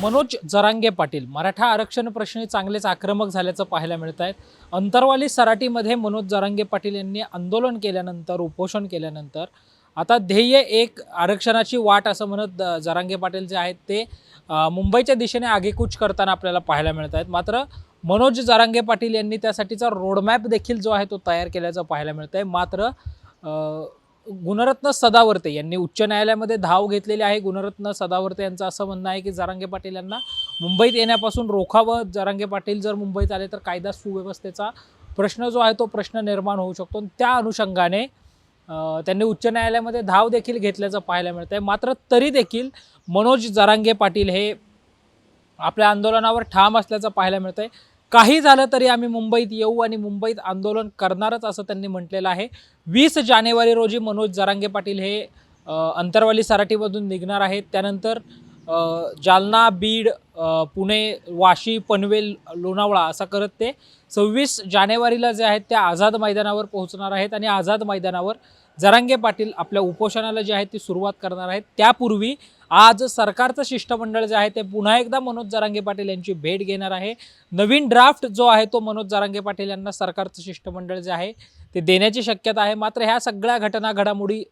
मनोज जरांगे पाटील. मराठा आरक्षण प्रश्नी चांगलेच आक्रमक झाल्याचं पाहायला मिळत आहेत अंतरवाली सराटीमध्ये मनोज जरांगे पाटील यांनी आंदोलन केल्यानंतर उपोषण केल्यानंतर आता ध्येय एक आरक्षणाची वाट असं म्हणत जरांगे पाटील जे आहेत ते मुंबईच्या दिशेने आगेकूच करताना आपल्याला पाहायला मिळत आहेत मात्र मनोज जरांगे पाटील यांनी त्यासाठीचा रोडमॅप देखील जो आहे तो तयार केल्याचं पाहायला मिळत आहे मात्र गुणरत्न सदावर्ते यांनी उच्च न्यायालयामध्ये धाव घेतलेली आहे. गुणरत्न सदावर्ते यांचं असं म्हणणं आहे की जरांगे पाटील यांना मुंबईत येण्यापासून रोखावं. जरांगे पाटील जर मुंबईत आले तर कायदा सुव्यवस्थेचा प्रश्न जो आहे तो प्रश्न निर्माण होऊ शकतो. त्या अनुषंगाने त्यांनी उच्च न्यायालयामध्ये धाव देखील घेतल्याचं पाहायला मिळतं आहे मात्र तरी देखील मनोज जरांगे पाटील हे आपल्या आंदोलनावर ठाम असल्याचं पाहायला मिळतं आहे काही झालं तरी आम्ही मुंबईत येऊ आणि मुंबईत आंदोलन करणारच असं त्यांनी म्हटलेलं आहे. वीस जानेवारी रोजी मनोज जरांगे पाटील हे अंतरवाली सराटीमधून निघणार आहेत. त्यानंतर जालना बीड पुणे वाशी पनवेल लोणावळा असं करत ते सव्वीस जानेवारीला जे आहेत त्या आझाद मैदानावर पोहोचणार आहेत आणि आझाद मैदानावर जरांगे पाटील आपल्या उपोषणाला जे आहे ती सुरुवात करणार आहेत. त्यापूर्वी आज सरकारचं शिष्टमंडळ जे आहे ते पुन्हा एकदा मनोज जरांगे पाटील यांची भेट घेणार आहे. नवीन ड्राफ्ट जो आहे तो मनोज जरांगे पाटील यांना सरकारचं शिष्टमंडळ जे आहे ते देण्याची शक्यता आहे. मात्र ह्या सगळ्या घटना घडामोडी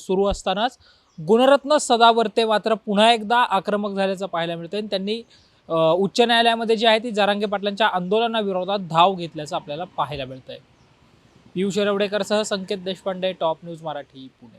सुरू असतानाच गुणरत्न सदावर्ते मात्र पुन्हा एकदा आक्रमक झाल्याचं पाहायला मिळतं आणि त्यांनी उच्च न्यायालयामध्ये जी आहे ती जरांगे पाटलांच्या आंदोलनाविरोधात धाव घेतल्याचं आपल्याला पाहायला मिळतं आहे Piyush रवडेकरसह Sanket Deshpande top news Marathi Pune.